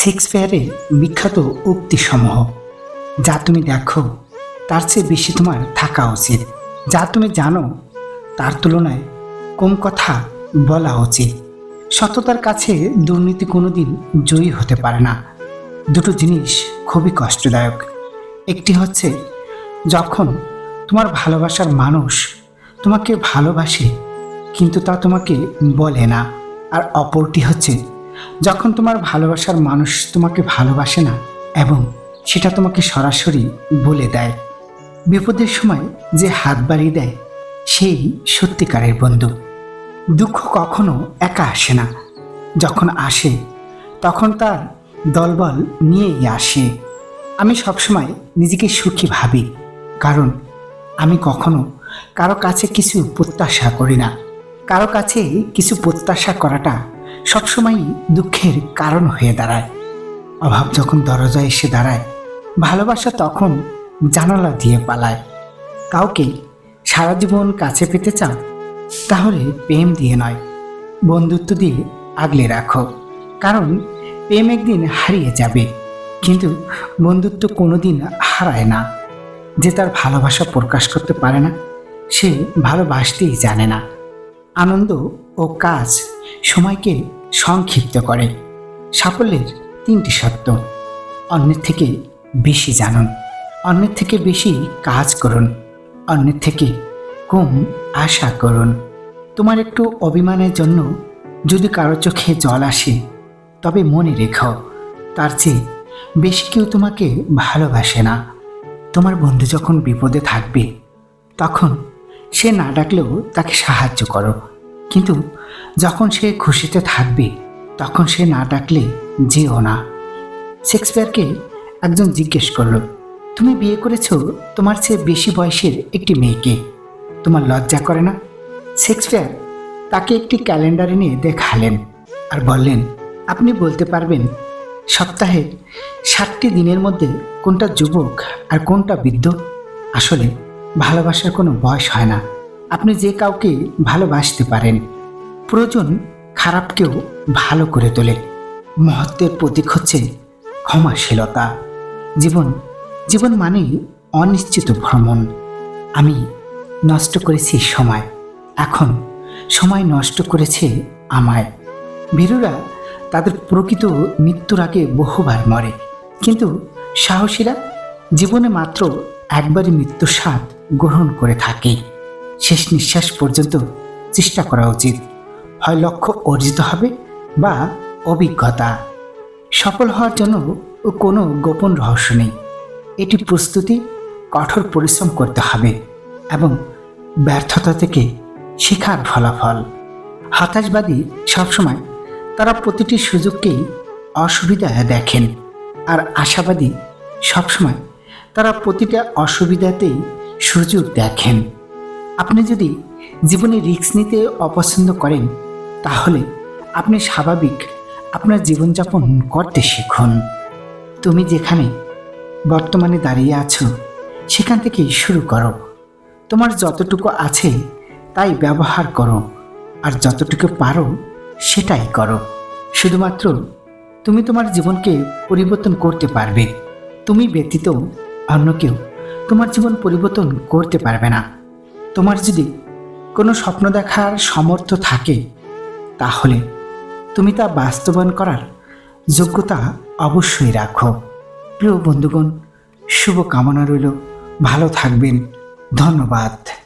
শেক্সপিয়ারের বিখ্যাত উক্তিসমূহ, যা তুমি দেখো, তার চেয়ে বেশি তোমার থাকা উচিত। যা তুমি জানো, তার তুলনায় কম কথা বলা উচিত। সততার কাছে দুর্নীতি কোনোদিন জয়ী হতে পারে না। দুটো জিনিস খুবই কষ্টদায়ক। একটি হচ্ছে, যখন তোমার ভালোবাসার মানুষ তোমাকে ভালোবাসে, কিন্তু তা তোমাকে বলে না। আর অপরটি হচ্ছে যখন তোমার ভালোবাসার মানুষ তোমাকে ভালোবাসে না, এবং সেটা তোমাকে সরাসরি বলে দেয়, বিপদের সময় যে হাত বাড়িয়ে দেয়, সেই সত্যিকারের বন্ধু। দুঃখ কখনো একা আসে না। যখন আসে, তখন তার দলবল নিয়েই আসে। আমি সবসময় নিজেকে সুখী ভাবি, কারণ আমি কখনো কারও কাছে কিছু প্রত্যাশা করি না। কারও কাছে কিছু প্রত্যাশা করাটা সবসময়ই দুঃখের কারণ হয়ে দাঁড়ায়। অভাব যখন দরজায় এসে দাঁড়ায়, ভালোবাসা তখন জানালা দিয়ে পালায়। কাউকে সারা জীবন কাছে পেতে চাও তাহলে প্রেম দিয়ে নয়, বন্ধুত্ব দিয়ে আগলে রাখো। কারণ প্রেম একদিন হারিয়ে যাবে, কিন্তু বন্ধুত্ব কোনোদিন হারায় না। যে তার ভালোবাসা প্রকাশ করতে পারে না, সে ভালোবাসতেই জানে না। আনন্দ ও কাজ সময়কে সংক্ষিপ্ত করে। সাফল্যের তিনটি সত্য অন্যের থেকে বেশি জানুন। অন্যের থেকে বেশি কাজ করুন। অন্যের থেকে কম আশা করুন। তোমার একটু অভিমানের জন্য যদি কারও চোখে জল আসে, তবে মনে রেখো, তার চেয়ে বেশি কেউ তোমাকে ভালোবাসে না। তোমার বন্ধু যখন বিপদে থাকবে, তখন সে না ডাকলেও তাকে সাহায্য করো। কিন্তু যখন সে খুশিতে থাকবে, তখন সে না ডাকলে যেও না। শেক্সপিয়ারকে একজন জিজ্ঞেস করল, তুমি বিয়ে করেছ তোমার চেয়ে বেশি বয়সের একটি মেয়েকে, তোমার লজ্জা করে না? শেক্সপিয়ার তাকে একটি ক্যালেন্ডার এনে দেখালেন আর বললেন, আপনি বলতে পারবেন, সপ্তাহে ষাটটি দিনের মধ্যে কোনটা যুবক আর কোনটা বৃদ্ধ? আসলে ভালোবাসার কোনো বয়স হয় না। আপনি যে কাউকে ভালোবাসতে পারেন, প্রয়োজন খারাপকেও ভালো করে তোলে। মহত্বের প্রতীক হচ্ছে ক্ষমাশীলতা। জীবন জীবন মানেই অনিশ্চিত ভ্রমণ। আমি নষ্ট করেছি সময়, এখন সময় নষ্ট করেছে আমায়। বীরুরা তাদের প্রকৃত মৃত্যুর আগে বহুবার মরে, কিন্তু সাহসীরা জীবনে মাত্র একবারই মৃত্যুর স্বাদ গ্রহণ করে থাকে। শেষ নিঃশ্বাস পর্যন্ত চেষ্টা করা উচিত। হয় লক্ষ্য অর্জিত হবে বা অভিজ্ঞতা। সফল হওয়ার জন্য কোনো গোপন রহস্য নেই। এটি প্রস্তুতি, কঠোর পরিশ্রম করতে হবে এবং ব্যর্থতা থেকে শেখার ফলাফল। হতাশবাদী সবসময় তারা প্রতিটি সুযোগকেই অসুবিধা দেখেন। আর আশাবাদী সবসময় তারা প্রতিটা অসুবিধাতেই সুযোগ দেখেন। আপনি যদি জীবনে রিস্ক নিতে অপছন্দ করেন, তাহলে আপনি স্বাভাবিক আপনার জীবনযাপন করতে শিখুন। তুমি যেখানে বর্তমানে দাঁড়িয়ে আছো, সেখান থেকেই শুরু করো। তোমার যতটুকু আছে, তাই ব্যবহার করো, আর যতটুকু পারো, সেটাই করো। শুধুমাত্র তুমি তোমার জীবনকে পরিবর্তন করতে পারবে। তুমি ব্যতীত অন্য কেউ তোমার জীবন পরিবর্তন করতে পারবে না। তোমার যদি কোনো স্বপ্ন দেখার সামর্থ্য থাকে, তাহলে তুমি তা বাস্তবায়ন করার যোগ্যতা অবশ্যই রাখো। প্রিয় বন্ধুগণ শুভ কামনা রইল। ভালো থাকবেন। ধন্যবাদ।